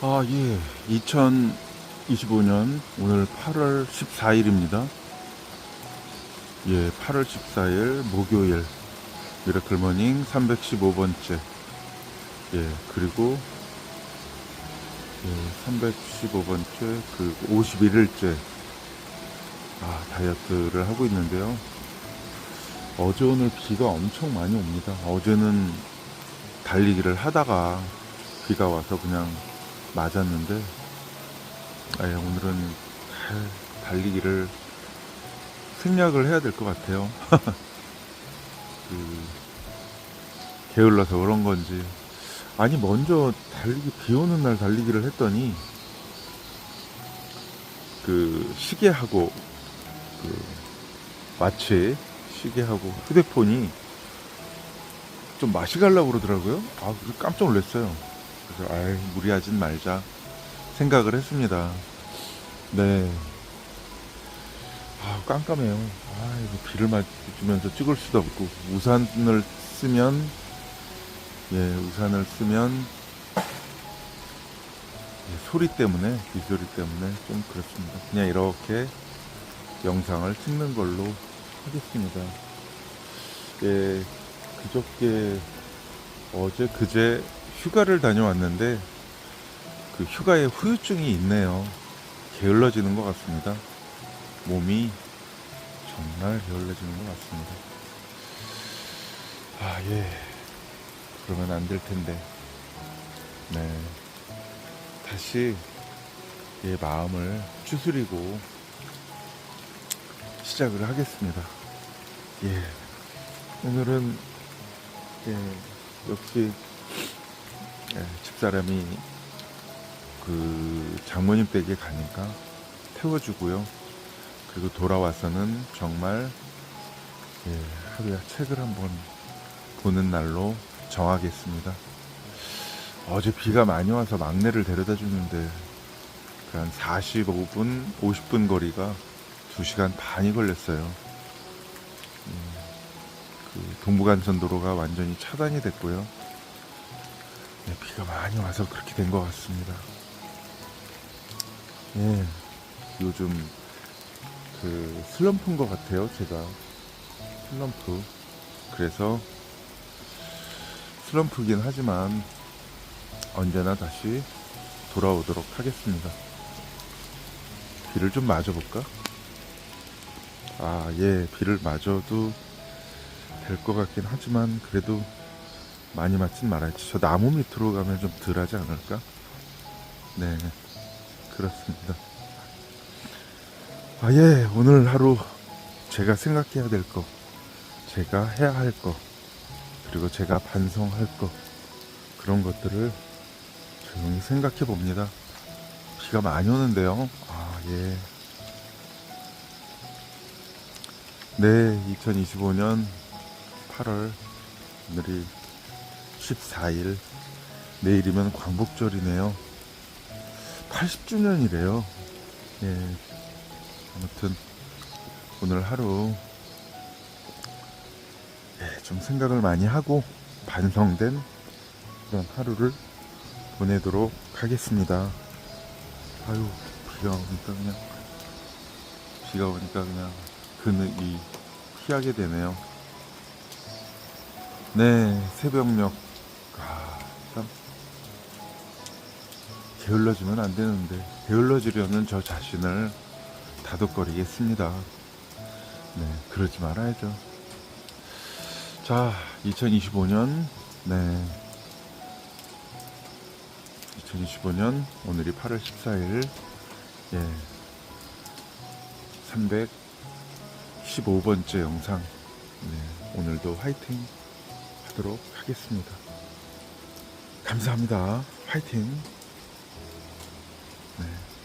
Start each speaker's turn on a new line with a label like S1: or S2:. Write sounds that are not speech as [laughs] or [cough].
S1: 아, 예. 2025년 오늘 8월 14일입니다. 예, 8월 14일 목요일 미라클 모닝 315번째. 예, 그리고 예, 315번째 그 51일째 아, 다이어트를 하고 있는데요. 어제 오늘 비가 엄청 많이 옵니다. 어제는 달리기를 하다가 비가 와서 그냥 맞았는데 아예 오늘은 달- 달리기를 생략을 해야 될 것 같아요. [laughs] 그 게을러서 그런 건지 아니 먼저 달리기 비 오는 날 달리기를 했더니 그 시계하고 그 마치 시계하고 휴대폰이 좀 맛이 가려고 그러더라고요. 아, 깜짝 놀랐어요. 그래서 아이 무리하진 말자 생각을 했습니다. 네. 아 깜깜해요. 아 이거 비를 맞으면서 찍을 수도 없고 우산을 쓰면 예 우산을 쓰면 예, 소리 때문에 비소리 때문에 좀 그렇습니다. 그냥 이렇게 영상을 찍는 걸로 하겠습니다. 예 그저께 어제 그제 휴가를 다녀왔는데 그 휴가에 후유증이 있네요. 게을러지는 것 같습니다. 몸이 정말 게을러지는 것 같습니다. 아, 예. 그러면 안 될 텐데. 네. 다시 예, 마음을 추스리고 시작을 하겠습니다. 예. 오늘은 예, 역시 예, 집사람이 그 장모님 댁에 가니까 태워주고요. 그리고 돌아와서는 정말 예, 하루에 책을 한번 보는 날로 정하겠습니다. 어제 비가 많이 와서 막내를 데려다 주는데 그한 45분, 50분 거리가 2시간 반이 걸렸어요. 음, 그 동부간선도로가 완전히 차단이 됐고요. 네, 비가 많이 와서 그렇게 된 것 같습니다. 예, 요즘 그 슬럼프인 것 같아요, 제가. 슬럼프. 그래서 슬럼프긴 하지만 언제나 다시 돌아오도록 하겠습니다. 비를 좀 맞아볼까? 아, 예, 비를 맞아도 될 것 같긴 하지만 그래도 많이 맞진 말아야지. 저 나무 밑으로 가면 좀 덜하지 않을까? 네, 그렇습니다. 아, 예, 오늘 하루 제가 생각해야 될 거, 제가 해야 할 거, 그리고 제가 반성할 거, 그런 것들을 조용히 생각해 봅니다. 비가 많이 오는데요. 아, 예. 네, 2025년 8월, 오늘이 14일, 내일이면 광복절이네요. 80주년이래요. 예. 아무튼, 오늘 하루, 예, 좀 생각을 많이 하고, 반성된 그런 하루를 보내도록 하겠습니다. 아유, 비가 오니까 그냥, 비가 오니까 그냥, 그늘이 피하게 되네요. 네, 새벽녘. 게을러지면 안 되는데, 게을러지려는 저 자신을 다독거리겠습니다. 네, 그러지 말아야죠. 자, 2025년, 네. 2025년, 오늘이 8월 14일, 예. 315번째 영상. 네, 오늘도 화이팅 하도록 하겠습니다. 감사합니다. 화이팅. 네.